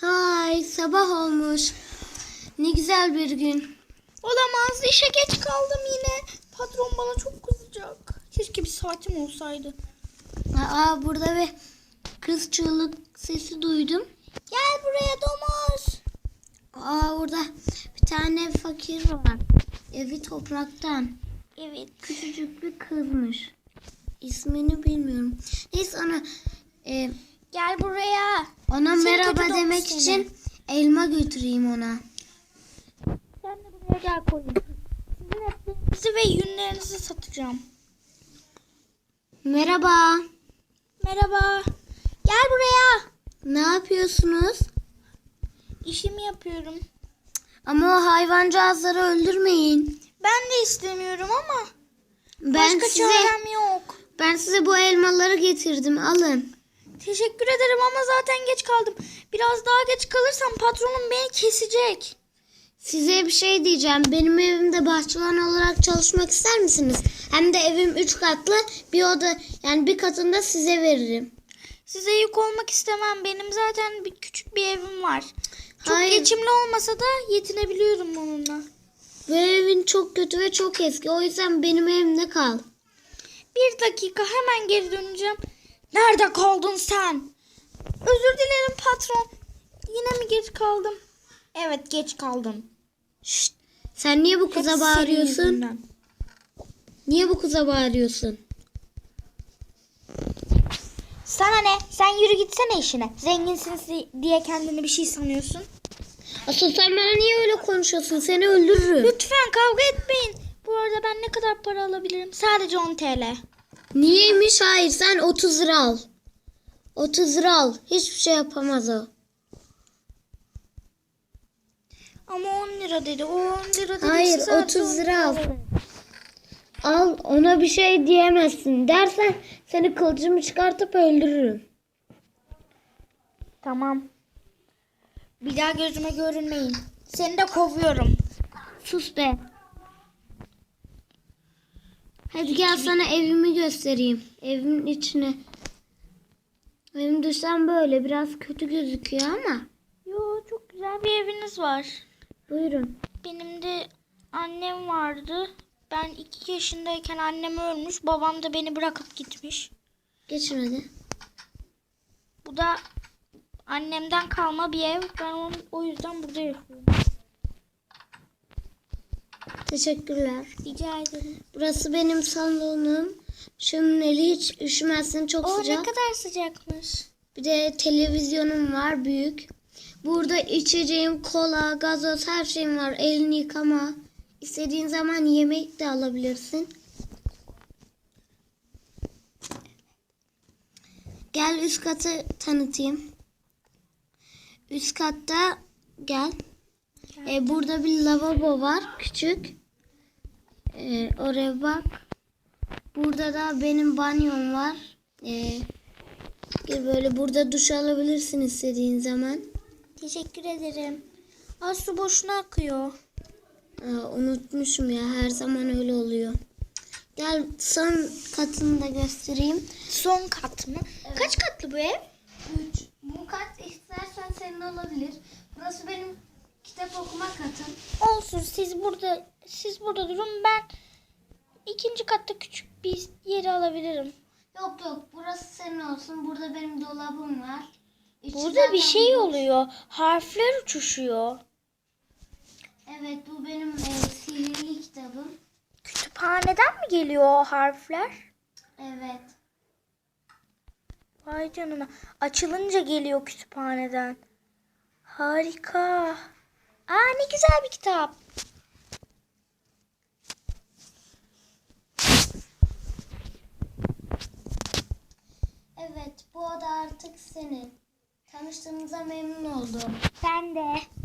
Hay sabah olmuş. Ne güzel bir gün. Olamaz. işe geç kaldım yine. Patron bana çok kızacak. Keşke bir saatim olsaydı. Aa burada bir kız çığlık sesi duydum. Gel buraya domuz. Aa burada bir tane fakir var. Evi topraktan. Evet. Küçücük bir kızmış. İsmini bilmiyorum. Neyse ona e, Gel buraya. ona Seni merhaba demek seni. için elma götüreyim ona. Sen de buraya gel koyun. Sizin etlerinizi ve yünlerinizi satacağım. Merhaba. Merhaba. Gel buraya. Ne yapıyorsunuz? İşimi yapıyorum. Ama o hayvancağızları öldürmeyin. Ben de istemiyorum ama Ben başka size çarem yok. ben size bu elmaları getirdim. Alın. Teşekkür ederim ama zaten geç kaldım. Biraz daha geç kalırsam patronum beni kesecek. Size bir şey diyeceğim. Benim evimde bahçıvan olarak çalışmak ister misiniz? Hem de evim üç katlı. Bir oda yani bir katında size veririm. Size yük olmak istemem. Benim zaten bir küçük bir evim var. Çok Hayır. geçimli olmasa da yetinebiliyorum onunla. Bu evin çok kötü ve çok eski. O yüzden benim evimde kal. Bir dakika hemen geri döneceğim. Nerede kaldın sen? Özür dilerim patron. Yine mi geç kaldım? Evet geç kaldım. Şşt. Sen niye bu kıza Hep bağırıyorsun? Niye bu kıza bağırıyorsun? Sana ne? Sen yürü gitsene işine. Zenginsin diye kendini bir şey sanıyorsun. Asıl sen bana niye öyle konuşuyorsun? Seni öldürürüm. Lütfen kavga etmeyin. Bu arada ben ne kadar para alabilirim? Sadece 10 TL. Niyeymiş? Hayır sen 30 lira al. 30 lira al. Hiçbir şey yapamaz o. Ama 10 lira dedi. O 10 lira dedi. Hayır, sadece 30 10 lira al. Al ona bir şey diyemezsin. Dersen seni kılıcımı çıkartıp öldürürüm. Tamam. Bir daha gözüme görünmeyin. Seni de kovuyorum. Sus be. Hadi gel sana evimi göstereyim. Evimin içine. Evim dıştan böyle biraz kötü gözüküyor ama. Yo çok güzel bir eviniz var. Buyurun. Benim de annem vardı. Ben iki yaşındayken annem ölmüş. Babam da beni bırakıp gitmiş. Geçin hadi. Bu da annemden kalma bir ev. Ben onun, o yüzden burada yaşıyorum. Teşekkürler. Rica ederim. Burası benim salonum. Şömineli hiç üşümezsin çok O sıcak. ne kadar sıcakmış. Bir de televizyonum var büyük. Burada içeceğim, kola, gazoz her şeyim var. Elini yıkama. İstediğin zaman yemek de alabilirsin. Gel üst katı tanıtayım. Üst katta gel. Ee, burada bir lavabo var küçük. Ee, oraya bak. Burada da benim banyom var. Ee, böyle burada duş alabilirsin istediğin zaman. Teşekkür ederim. Aa, su boşuna akıyor. Aa, unutmuşum ya her zaman öyle oluyor. Gel son katını da göstereyim. Son kat mı? Kaç katlı bu ev? 3. Bu kat istersen senin olabilir. Burası benim kitap okuma katım. Olsun siz burada siz burada durun ben ikinci katta küçük bir yeri alabilirim. Yok yok burası senin olsun. Burada benim dolabım var. İçi Burada bir şey boş. oluyor. Harfler uçuşuyor. Evet bu benim e, sihirli kitabım. Kütüphaneden mi geliyor o harfler? Evet. Vay canına. Açılınca geliyor kütüphaneden. Harika. Aa ne güzel bir kitap. Evet bu oda artık senin. Tanıştığımıza memnun oldum. Ben de.